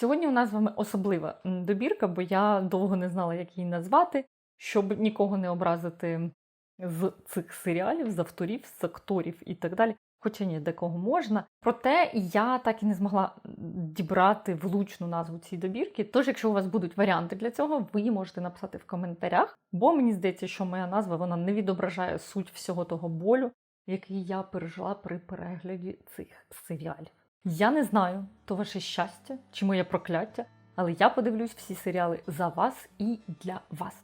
Сьогодні у нас з вами особлива добірка, бо я довго не знала, як її назвати, щоб нікого не образити з цих серіалів, з авторів, з акторів і так далі. Хоча ні, декого можна. Проте я так і не змогла дібрати влучну назву цієї добірки. Тож, якщо у вас будуть варіанти для цього, ви можете написати в коментарях, бо мені здається, що моя назва вона не відображає суть всього того болю, який я пережила при перегляді цих серіалів. Я не знаю, то ваше щастя чи моє прокляття, але я подивлюсь всі серіали за вас і для вас.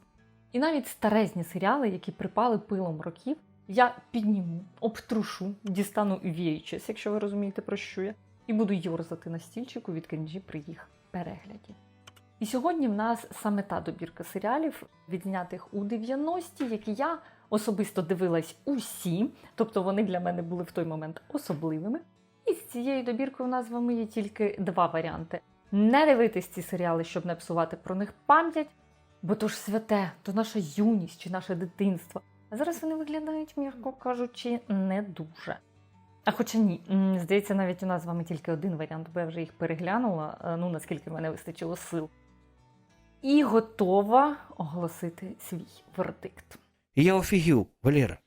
І навіть старезні серіали, які припали пилом років, я підніму, обтрушу, дістану VHS, якщо ви розумієте, про що я, і буду йорзати на стільчику від крінжі при їх перегляді. І сьогодні в нас саме та добірка серіалів, відзнятих у 90-ті, які я особисто дивилась усі, тобто вони для мене були в той момент особливими. Цією добіркою у нас вами є тільки два варіанти: не дивитись ці серіали, щоб не псувати про них пам'ять, бо то ж святе, то наша юність чи наше дитинство. А зараз вони виглядають, м'яко кажучи, не дуже. А хоча ні, здається, навіть у нас з вами тільки один варіант, бо я вже їх переглянула, е, ну наскільки в мене вистачило сил. І готова оголосити свій вердикт. Я офігів, Валера.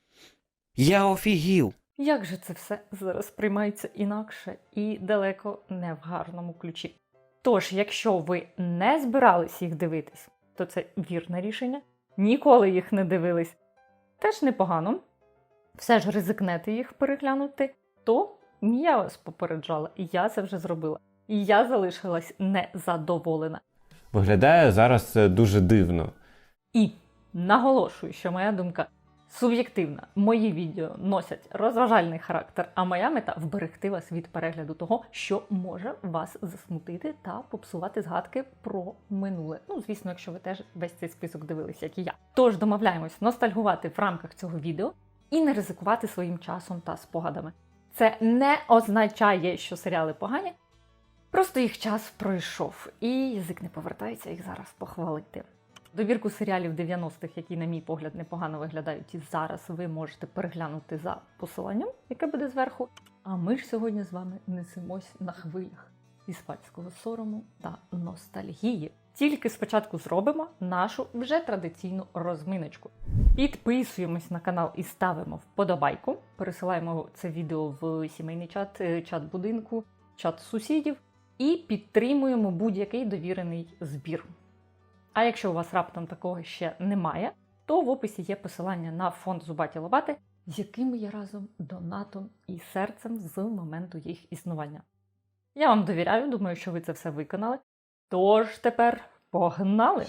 Я офігів. Як же це все зараз приймається інакше і далеко не в гарному ключі? Тож, якщо ви не збирались їх дивитись, то це вірне рішення. Ніколи їх не дивились. Теж непогано. Все ж ризикнете їх переглянути, то я вас попереджала, і я це вже зробила. І я залишилась незадоволена. Виглядає зараз це дуже дивно. І наголошую, що моя думка суб'єктивна. Мої відео носять розважальний характер, а моя мета вберегти вас від перегляду того, що може вас засмутити та попсувати згадки про минуле. Ну, звісно, якщо ви теж весь цей список дивились, як і я. Тож домовляємось ностальгувати в рамках цього відео і не ризикувати своїм часом та спогадами. Це не означає, що серіали погані. Просто їх час пройшов, і язик не повертається їх зараз похвалити. Добірку серіалів 90-х, які, на мій погляд, непогано виглядають і зараз, ви можете переглянути за посиланням, яке буде зверху. А ми ж сьогодні з вами несемось на хвилях іспанського сорому та ностальгії. Тільки спочатку зробимо нашу вже традиційну розминочку. Підписуємось на канал і ставимо вподобайку. Пересилаємо це відео в сімейний чат, е, чат будинку, чат сусідів і підтримуємо будь-який довірений збір. А якщо у вас раптом такого ще немає, то в описі є посилання на фонд Зубаті Лобати, з якими я разом донатом і серцем з моменту їх існування. Я вам довіряю, думаю, що ви це все виконали. Тож тепер погнали!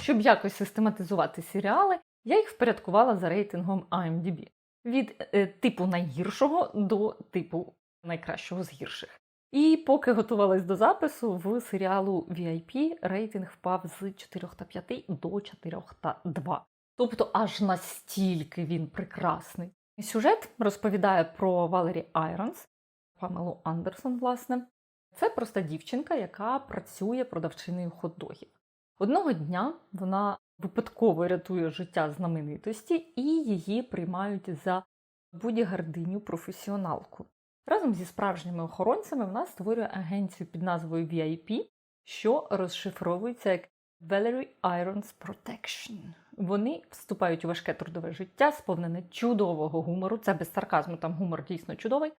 Щоб якось систематизувати серіали, я їх впорядкувала за рейтингом IMDb. Від е, типу найгіршого до типу найкращого з гірших. І поки готувалась до запису, в серіалу VIP рейтинг впав з 4 та 5 до 4 та 2. Тобто аж настільки він прекрасний. Сюжет розповідає про Валері Айронс, Памелу Андерсон, власне. Це проста дівчинка, яка працює продавчиною хот-догів. Одного дня вона випадково рятує життя знаменитості і її приймають за будь-гардиню професіоналку. Разом зі справжніми охоронцями вона створює агенцію під назвою VIP, що розшифровується як Valerie Irons Protection. Вони вступають у важке трудове життя, сповнене чудового гумору. Це без сарказму, там гумор дійсно чудовий,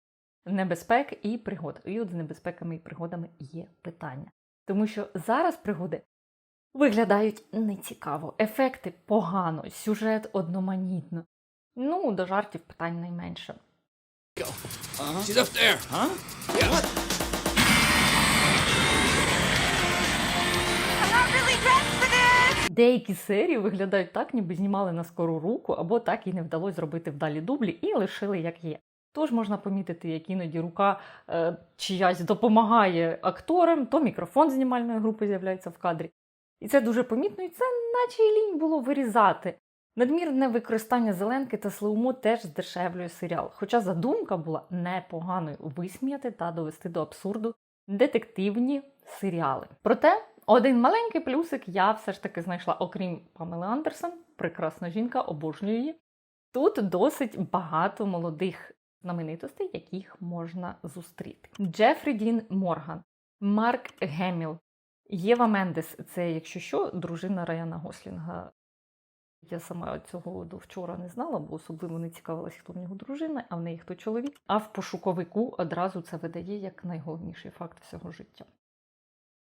небезпек і пригод. І от з небезпеками і пригодами є питання. Тому що зараз пригоди виглядають нецікаво, ефекти погано, сюжет одноманітно. Ну, до жартів питань найменше. She's up there. Huh? Деякі серії виглядають так, ніби знімали на скору руку, або так і не вдалося зробити вдалі дублі і лишили як є. Тож можна помітити, як іноді рука е, чиясь допомагає акторам, то мікрофон знімальної групи з'являється в кадрі. І це дуже помітно, і це наче й лінь було вирізати. Надмірне використання зеленки та слоумо теж здешевлює серіал, хоча задумка була непоганою висміяти та довести до абсурду детективні серіали. Проте один маленький плюсик я все ж таки знайшла, окрім Памели Андерсон, прекрасна жінка, обожнюю її. Тут досить багато молодих знаменитостей, яких можна зустріти. Джефрі Дін Морган, Марк Геміл, Єва Мендес це, якщо що, дружина Раяна Гослінга. Я сама цього до вчора не знала, бо особливо не цікавилася, хто в нього дружина, а в неї хто чоловік. А в пошуковику одразу це видає як найголовніший факт всього життя.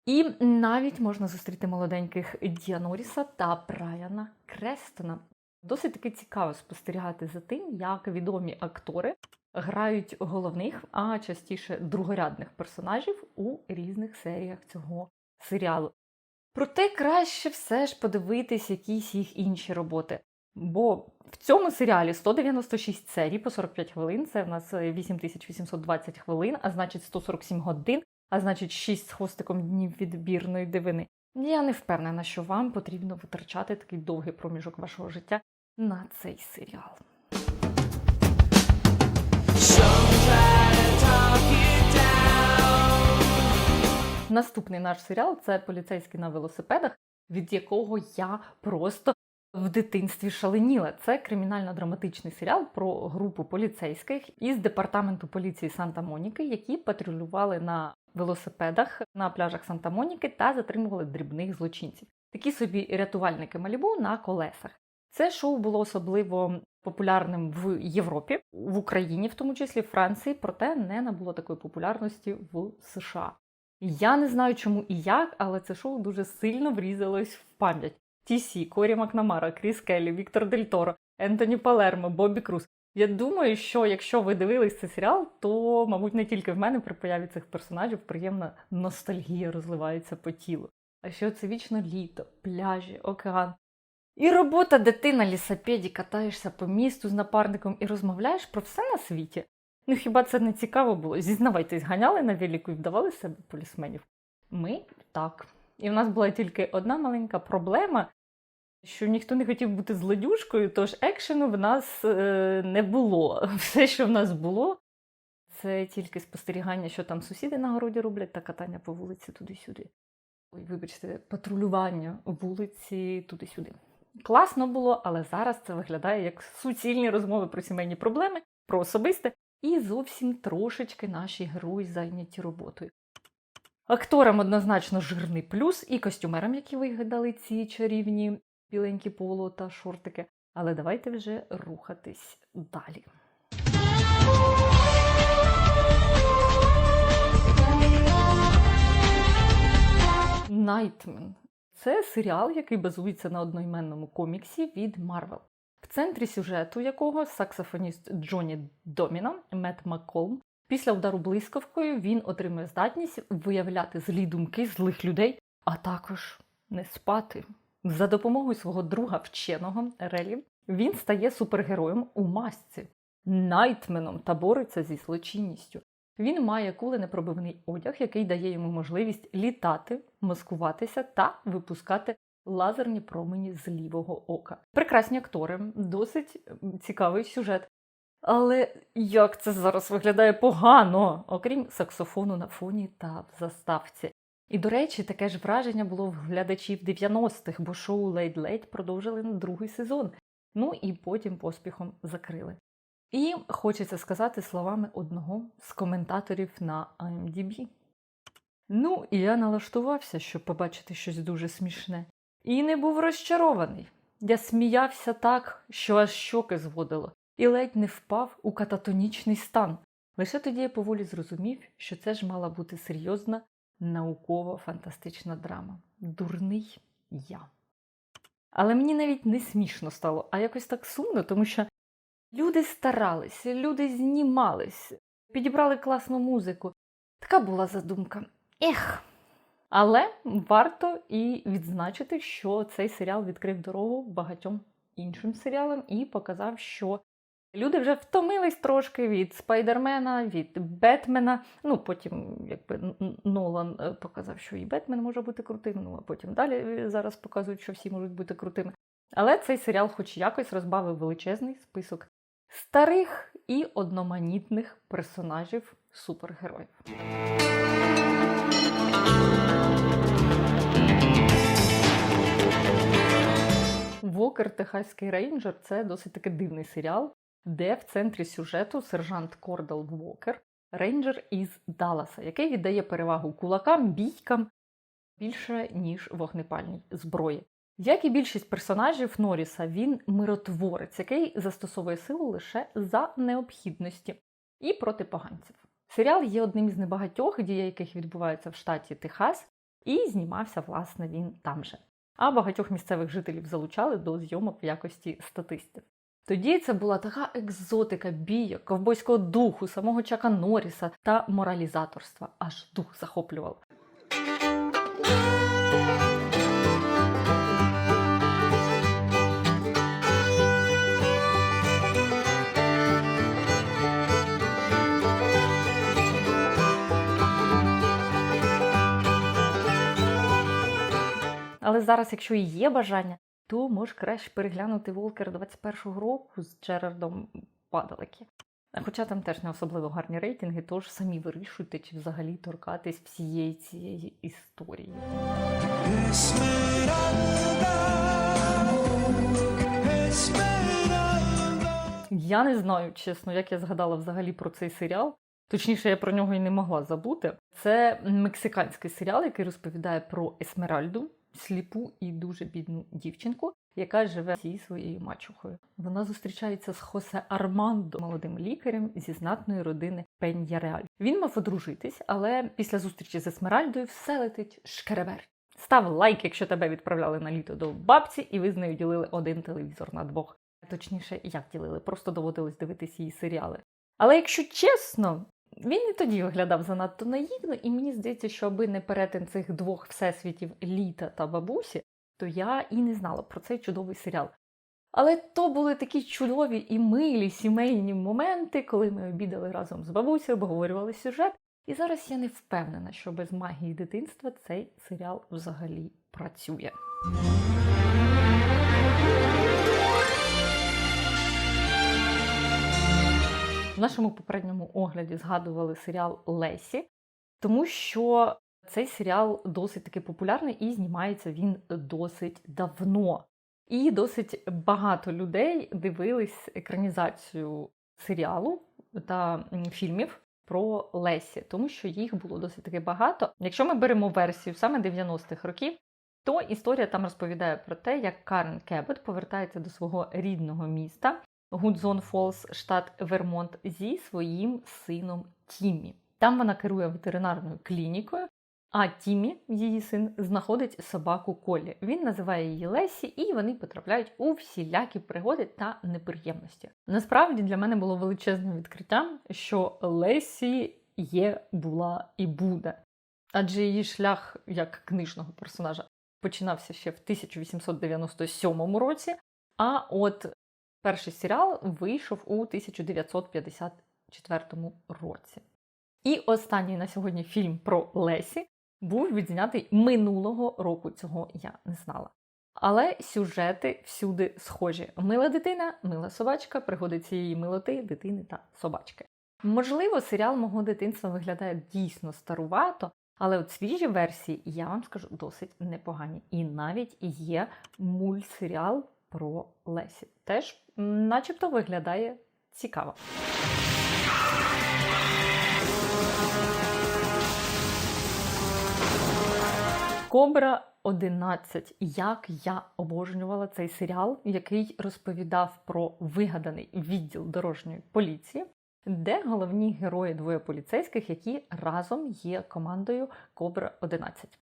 І навіть можна зустріти молоденьких Діаноріса та Брайана Крестона. Досить таки цікаво спостерігати за тим, як відомі актори грають головних, а частіше другорядних персонажів у різних серіях цього серіалу. Проте краще все ж подивитись якісь їх інші роботи. Бо в цьому серіалі 196 серій по 45 хвилин, це в нас е, 8820 хвилин, а значить 147 годин, а значить 6 з хвостиком днів відбірної дивини. Я не впевнена, що вам потрібно витрачати такий довгий проміжок вашого життя на цей серіал. Наступний наш серіал це поліцейський на велосипедах, від якого я просто в дитинстві шаленіла. Це кримінально-драматичний серіал про групу поліцейських із департаменту поліції Санта-Моніки, які патрулювали на велосипедах на пляжах Санта-Моніки та затримували дрібних злочинців. Такі собі рятувальники Малібу на колесах. Це шоу було особливо популярним в Європі, в Україні, в тому числі в Франції, проте не набуло такої популярності в США. Я не знаю, чому і як, але це шоу дуже сильно врізалось в пам'ять. Тісі, Корі Макнамара, Кріс Келлі, Віктор Дель Торо, Ентоні Палермо, Бобі Круз. Я думаю, що якщо ви дивились цей серіал, то, мабуть, не тільки в мене при появі цих персонажів приємна ностальгія розливається по тілу. А що це вічно літо, пляжі, океан. І робота, де ти на лісапеді катаєшся по місту з напарником і розмовляєш про все на світі. Ну хіба це не цікаво було? Зізнавайтесь, ганяли на велику і вдавали себе полісменів? Ми так. І в нас була тільки одна маленька проблема, що ніхто не хотів бути злодюшкою, тож екшену в нас е, не було. Все, що в нас було, це тільки спостерігання, що там сусіди на городі роблять, та катання по вулиці туди-сюди. Ой, вибачте, патрулювання вулиці туди-сюди. Класно було, але зараз це виглядає як суцільні розмови про сімейні проблеми, про особисте, і зовсім трошечки наші герої зайняті роботою. Акторам однозначно жирний плюс, і костюмерам, які вигадали ці чарівні біленькі поло та шортики. Але давайте вже рухатись далі. Найтмен це серіал, який базується на одноіменному коміксі від Марвел, центрі сюжету якого саксофоніст Джоні Доміна Мет Макколм. Після удару блискавкою він отримує здатність виявляти злі думки злих людей, а також не спати. За допомогою свого друга вченого Релі він стає супергероєм у масці, найтменом та бореться зі злочинністю. Він має куленепробивний одяг, який дає йому можливість літати, маскуватися та випускати лазерні промені з лівого ока. Прекрасні актори, досить цікавий сюжет. Але як це зараз виглядає погано, окрім саксофону на фоні та в заставці. І, до речі, таке ж враження було в глядачів 90-х, бо шоу Лейд продовжили на другий сезон. Ну і потім поспіхом закрили. І хочеться сказати словами одного з коментаторів на IMDb. Ну, і я налаштувався, щоб побачити щось дуже смішне. І не був розчарований. Я сміявся так, що аж щоки зводило, і ледь не впав у кататонічний стан. Лише тоді я поволі зрозумів, що це ж мала бути серйозна науково-фантастична драма. Дурний я. Але мені навіть не смішно стало, а якось так сумно, тому що люди старалися, люди знімались, підібрали класну музику. Така була задумка. Ех. Але варто і відзначити, що цей серіал відкрив дорогу багатьом іншим серіалам і показав, що люди вже втомились трошки від Спайдермена, від Бетмена. Ну, потім, якби Нолан е, показав, що і Бетмен може бути крутим. Ну а потім далі е, зараз показують, що всі можуть бути крутими. Але цей серіал, хоч якось, розбавив величезний список старих і одноманітних персонажів супергероїв. Вокер Техаський рейнджер це досить таки дивний серіал, де в центрі сюжету сержант Кордал Вокер, рейнджер із Далласа, який віддає перевагу кулакам, бійкам більше, ніж вогнепальній зброї. Як і більшість персонажів Норріса, він миротворець, який застосовує силу лише за необхідності і проти поганців. Серіал є одним із небагатьох, дія яких відбуваються в штаті Техас, і знімався, власне, він там же. А багатьох місцевих жителів залучали до зйомок в якості статистів. Тоді це була така екзотика бійок, ковбойського духу, самого Чака Норріса та моралізаторства. Аж дух захоплював. Але зараз, якщо і є бажання, то можеш краще переглянути Волкер 21-го року з Джерардом Падалекі. Хоча там теж не особливо гарні рейтинги, тож самі вирішуйте, чи взагалі торкатись всієї цієї історії. Я не знаю, чесно, як я згадала взагалі про цей серіал. Точніше, я про нього і не могла забути. Це мексиканський серіал, який розповідає про Есмеральду, сліпу і дуже бідну дівчинку, яка живе зі своєю мачухою. Вона зустрічається з Хосе Армандо, молодим лікарем зі знатної родини Пеньяреаль. Він мав одружитись, але після зустрічі з Есмеральдою все летить шкеребер. Став лайк, якщо тебе відправляли на літо до бабці, і ви з нею ділили один телевізор на двох. Точніше, як ділили, просто доводилось дивитись її серіали. Але якщо чесно, він і тоді виглядав занадто наївно, і мені здається, що аби не перетин цих двох всесвітів літа та бабусі, то я і не знала про цей чудовий серіал. Але то були такі чудові і милі сімейні моменти, коли ми обідали разом з бабусею, обговорювали сюжет. І зараз я не впевнена, що без магії дитинства цей серіал взагалі працює. В нашому попередньому огляді згадували серіал Лесі, тому що цей серіал досить таки популярний і знімається він досить давно. І досить багато людей дивились екранізацію серіалу та фільмів про Лесі, тому що їх було досить таки багато. Якщо ми беремо версію саме 90-х років, то історія там розповідає про те, як Карен Кебет повертається до свого рідного міста Гудзон Фолс, штат Вермонт, зі своїм сином Тіммі. Там вона керує ветеринарною клінікою, а Тіммі, її син, знаходить собаку Колі. Він називає її Лесі, і вони потрапляють у всілякі пригоди та неприємності. Насправді для мене було величезним відкриттям, що Лесі є, була і буде. Адже її шлях як книжного персонажа починався ще в 1897 році. А от перший серіал вийшов у 1954 році. І останній на сьогодні фільм про Лесі був відзнятий минулого року. Цього я не знала. Але сюжети всюди схожі: мила дитина, мила собачка, пригоди цієї милоти, дитини та собачки. Можливо, серіал мого дитинства виглядає дійсно старувато, але от свіжі версії, я вам скажу, досить непогані. І навіть є мультсеріал про Лесі. Теж, начебто, виглядає цікаво. Кобра 11. Як я обожнювала цей серіал, який розповідав про вигаданий відділ дорожньої поліції, де головні герої двоє поліцейських, які разом є командою Кобра 11.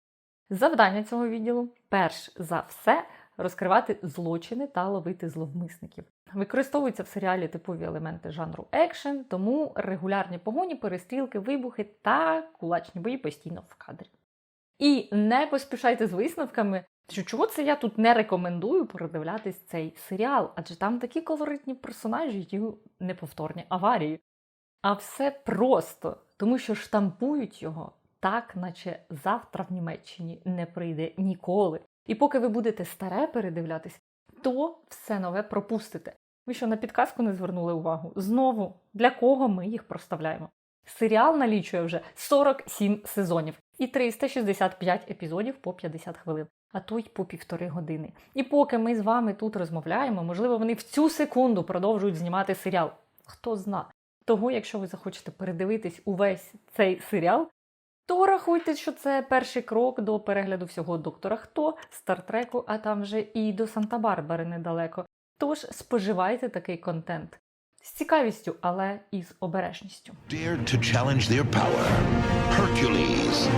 Завдання цього відділу перш за все розкривати злочини та ловити зловмисників. Використовуються в серіалі типові елементи жанру екшен, тому регулярні погоні, перестрілки, вибухи та кулачні бої постійно в кадрі. І не поспішайте з висновками, що чого це я тут не рекомендую передивлятись цей серіал, адже там такі колоритні персонажі і неповторні аварії. А все просто, тому що штампують його так, наче завтра в Німеччині не прийде ніколи. І поки ви будете старе передивлятись, то все нове пропустите. Ви що на підказку не звернули увагу? Знову для кого ми їх проставляємо? Серіал налічує вже 47 сезонів і 365 епізодів по 50 хвилин. а то й по півтори години. І поки ми з вами тут розмовляємо, можливо, вони в цю секунду продовжують знімати серіал. Хто зна. Того, якщо ви захочете передивитись увесь цей серіал, то рахуйте, що це перший крок до перегляду всього доктора Хто, Стартреку, а там вже і до Санта-Барбари недалеко. Тож споживайте такий контент з цікавістю, але і з обережністю. dared to challenge their power. Hercules.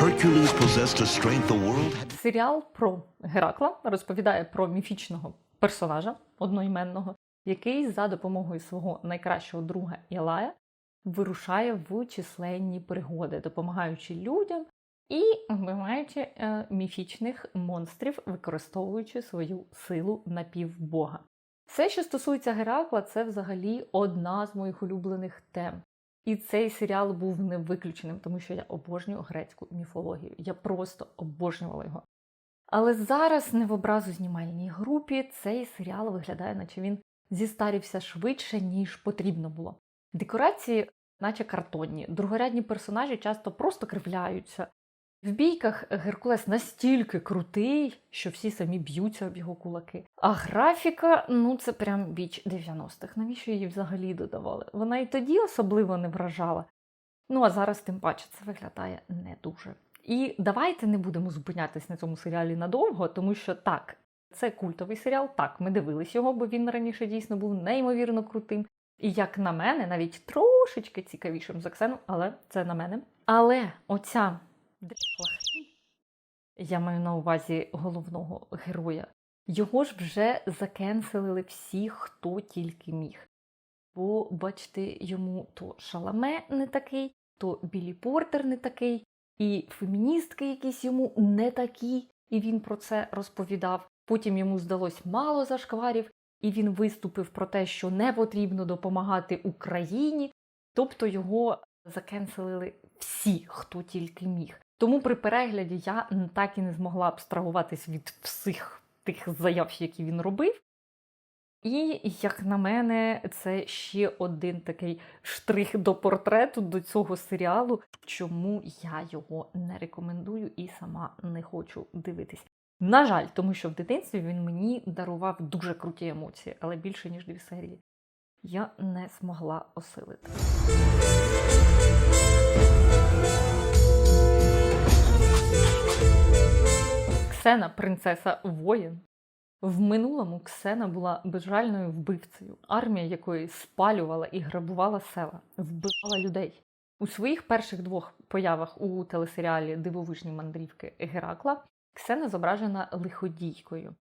Hercules possessed a strength the world Серіал про Геракла розповідає про міфічного персонажа одноіменного, який за допомогою свого найкращого друга Ілая вирушає в численні пригоди, допомагаючи людям і вбиваючи е, міфічних монстрів, використовуючи свою силу напівбога. Все, що стосується Геракла, це взагалі одна з моїх улюблених тем. І цей серіал був не виключеним, тому що я обожнюю грецьку міфологію. Я просто обожнювала його. Але зараз не в образу знімальній групі цей серіал виглядає, наче він зістарівся швидше, ніж потрібно було. Декорації, наче картонні, другорядні персонажі часто просто кривляються. В бійках Геркулес настільки крутий, що всі самі б'ються об його кулаки. А графіка, ну це прям біч 90-х. Навіщо її взагалі додавали? Вона і тоді особливо не вражала. Ну а зараз, тим паче, це виглядає не дуже. І давайте не будемо зупинятись на цьому серіалі надовго, тому що так, це культовий серіал. Так, ми дивились його, бо він раніше дійсно був неймовірно крутим. І як на мене, навіть трошечки цікавішим за Ксену, але це на мене. Але оця я маю на увазі головного героя, його ж вже закенселили всі, хто тільки міг. Бо, бачите, йому то Шаламе не такий, то Білі Портер не такий, і феміністки якісь йому не такі, і він про це розповідав. Потім йому здалось мало зашкварів, і він виступив про те, що не потрібно допомагати Україні, тобто його закенселили всі, хто тільки міг. Тому при перегляді я так і не змогла абстрагуватись від всіх тих заяв, які він робив. І, як на мене, це ще один такий штрих до портрету до цього серіалу, чому я його не рекомендую і сама не хочу дивитись. На жаль, тому що в дитинстві він мені дарував дуже круті емоції, але більше ніж дві серії. Я не змогла осилити. Ксена принцеса воїн. В минулому Ксена була безжальною вбивцею, армія якої спалювала і грабувала села, вбивала людей. У своїх перших двох появах у телесеріалі Дивовижні мандрівки Геракла Ксена зображена лиходійкою.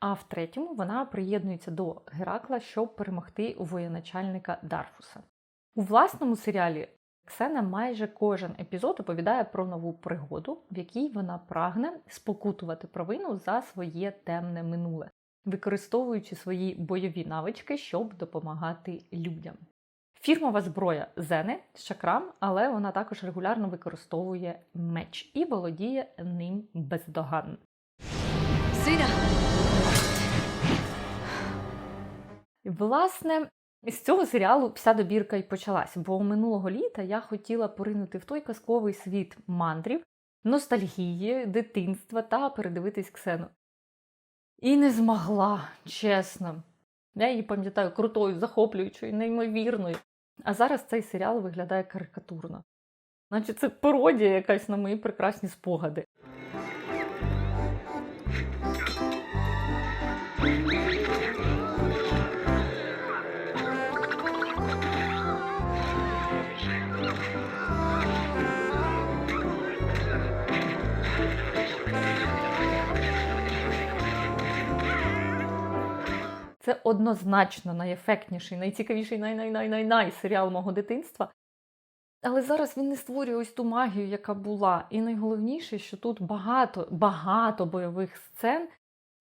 А в третьому вона приєднується до Геракла, щоб перемогти воєначальника Дарфуса. У власному серіалі Ксена майже кожен епізод оповідає про нову пригоду, в якій вона прагне спокутувати провину за своє темне минуле, використовуючи свої бойові навички, щоб допомагати людям. Фірмова зброя Зени з чакрам, але вона також регулярно використовує меч і володіє ним бездоганно. Сина, Власне, з цього серіалу вся добірка й почалась, бо минулого літа я хотіла поринути в той казковий світ мандрів, ностальгії, дитинства та передивитись Ксену. І не змогла, чесно. Я її пам'ятаю крутою, захоплюючою, неймовірною. А зараз цей серіал виглядає карикатурно. Наче це пародія якась на мої прекрасні спогади. Це однозначно найефектніший, найцікавіший, най-най-най-най-най серіал мого дитинства. Але зараз він не створює ось ту магію, яка була. І найголовніше, що тут багато, багато бойових сцен,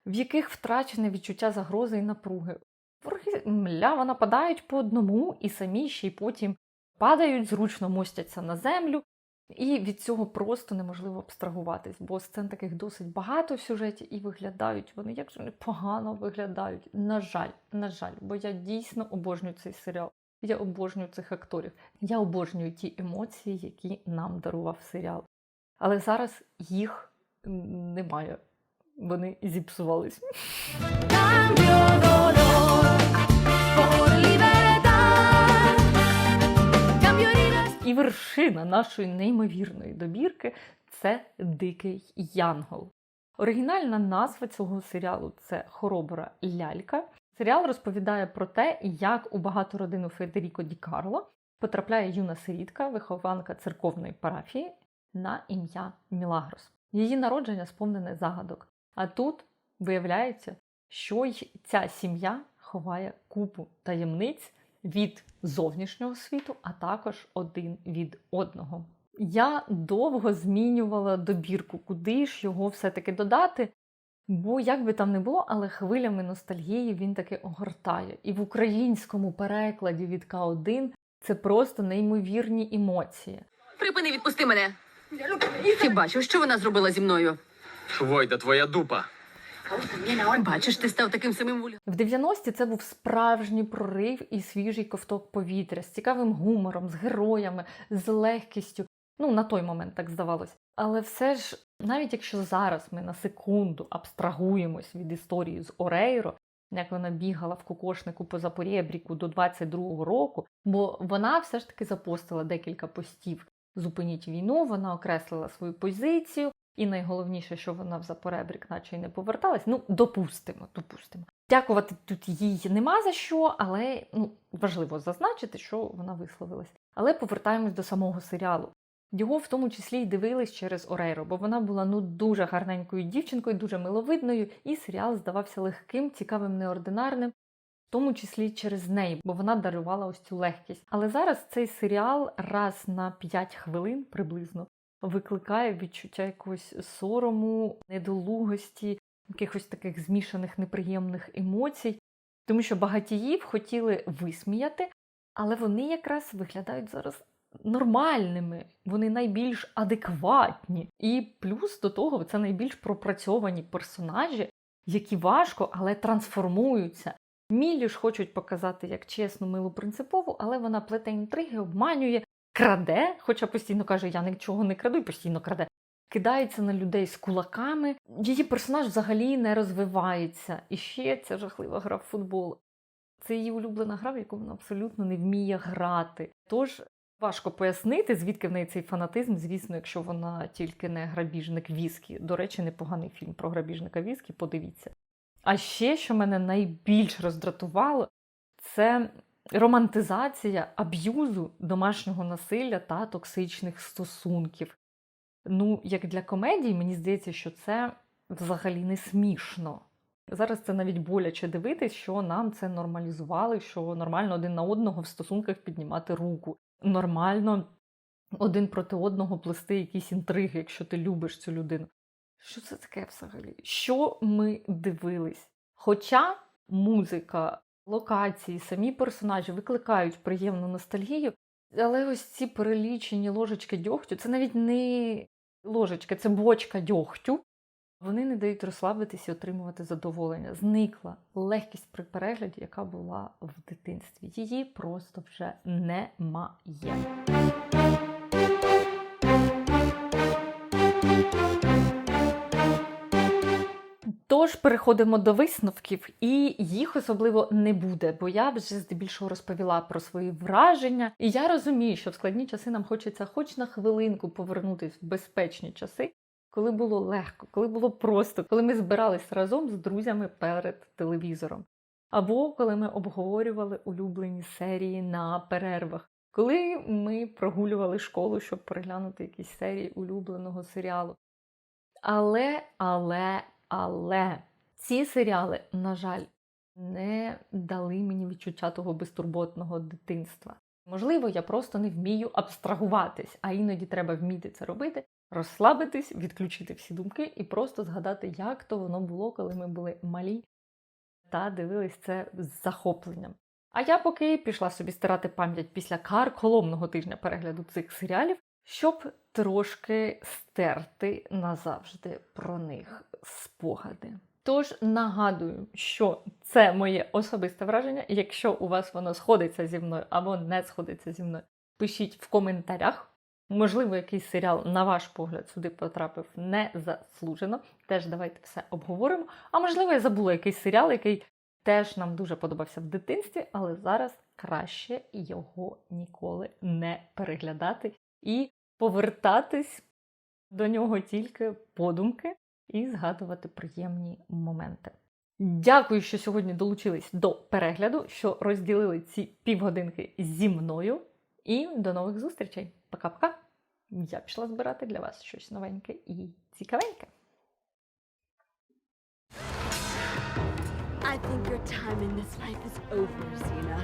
в яких втрачене відчуття загрози і напруги. Вороги мляво нападають по одному і самі ще й потім падають, зручно мостяться на землю. І від цього просто неможливо абстрагуватись, бо сцен таких досить багато в сюжеті, і виглядають вони як же вони погано виглядають. На жаль, на жаль, бо я дійсно обожнюю цей серіал. Я обожнюю цих акторів. Я обожнюю ті емоції, які нам дарував серіал. Але зараз їх Немає. Вони зіпсувались. Вершина нашої неймовірної добірки це Дикий Янгол. Оригінальна назва цього серіалу це Хоробра лялька. Серіал розповідає про те, як у багатородину Федеріко Ді Карло потрапляє юна сирітка, вихованка церковної парафії на ім'я Мілагрос. Її народження сповнене загадок. А тут виявляється, що й ця сім'я ховає купу таємниць від зовнішнього світу, а також один від одного. Я довго змінювала добірку, куди ж його все-таки додати. Бо як би там не було, але хвилями ностальгії він таки огортає. І в українському перекладі від К1 це просто неймовірні емоції. Припини, відпусти мене. Ти бачив, що вона зробила зі мною? Войда, твоя дупа. Бачиш, ти став таким самим вуля. В 90-ті це був справжній прорив і свіжий ковток повітря з цікавим гумором, з героями, з легкістю. Ну, на той момент так здавалось. Але все ж, навіть якщо зараз ми на секунду абстрагуємось від історії з Орейро, як вона бігала в кокошнику по Запорєбріку до 22-го року, бо вона все ж таки запостила декілька постів Зупиніть війну, вона окреслила свою позицію, і найголовніше, що вона в Запоребрік наче й не поверталась. Ну, допустимо, допустимо. Дякувати тут їй нема за що, але ну, важливо зазначити, що вона висловилась. Але повертаємось до самого серіалу. Його в тому числі й дивились через Орейро, бо вона була ну дуже гарненькою дівчинкою, дуже миловидною, і серіал здавався легким, цікавим, неординарним, в тому числі через неї, бо вона дарувала ось цю легкість. Але зараз цей серіал раз на 5 хвилин приблизно викликає відчуття якогось сорому, недолугості, якихось таких змішаних неприємних емоцій, тому що багатіїв хотіли висміяти, але вони якраз виглядають зараз нормальними, вони найбільш адекватні. І плюс до того це найбільш пропрацьовані персонажі, які важко, але трансформуються. Мілі ж хочуть показати як чесну, милу принципову, але вона плете інтриги, обманює, краде, хоча постійно каже, я нічого не краду і постійно краде. Кидається на людей з кулаками. Її персонаж взагалі не розвивається. І ще ця жахлива гра в футбол. Це її улюблена гра, в яку вона абсолютно не вміє грати. Тож важко пояснити, звідки в неї цей фанатизм, звісно, якщо вона тільки не грабіжник віскі. До речі, непоганий фільм про грабіжника віскі, подивіться. А ще, що мене найбільш роздратувало, це романтизація аб'юзу домашнього насилля та токсичних стосунків. Ну, як для комедії, мені здається, що це взагалі не смішно. Зараз це навіть боляче дивитись, що нам це нормалізували, що нормально один на одного в стосунках піднімати руку. Нормально один проти одного плести якісь інтриги, якщо ти любиш цю людину. Що це таке взагалі? Що ми дивились? Хоча музика, локації, самі персонажі викликають приємну ностальгію, але ось ці перелічені ложечки дьогтю, це навіть не ложечка, це бочка дьогтю. Вони не дають розслабитися і отримувати задоволення. Зникла легкість при перегляді, яка була в дитинстві. Її просто вже немає. Тож переходимо до висновків, і їх особливо не буде, бо я вже здебільшого розповіла про свої враження. І я розумію, що в складні часи нам хочеться хоч на хвилинку повернутися в безпечні часи, коли було легко, коли було просто, коли ми збирались разом з друзями перед телевізором. Або коли ми обговорювали улюблені серії на перервах, коли ми прогулювали школу, щоб переглянути якісь серії улюбленого серіалу. Але, але, але ці серіали, на жаль, не дали мені відчуття того безтурботного дитинства. Можливо, я просто не вмію абстрагуватись, а іноді треба вміти це робити, розслабитись, відключити всі думки і просто згадати, як то воно було, коли ми були малі та дивились це з захопленням. А я поки пішла собі стирати пам'ять після карколомного тижня перегляду цих серіалів, щоб трошки стерти назавжди про них спогади. Тож нагадую, що це моє особисте враження. Якщо у вас воно сходиться зі мною або не сходиться зі мною, пишіть в коментарях. Можливо, якийсь серіал, на ваш погляд, сюди потрапив незаслужено. Теж давайте все обговоримо. А можливо, я забула якийсь серіал, який теж нам дуже подобався в дитинстві, але зараз краще його ніколи не переглядати і повертатись до нього тільки подумки і згадувати приємні моменти. Дякую, що сьогодні долучились до перегляду, що розділили ці півгодинки зі мною. І до нових зустрічей. Пока-пока. Я пішла збирати для вас щось новеньке і цікавеньке. I think your time in this life is over, Zena.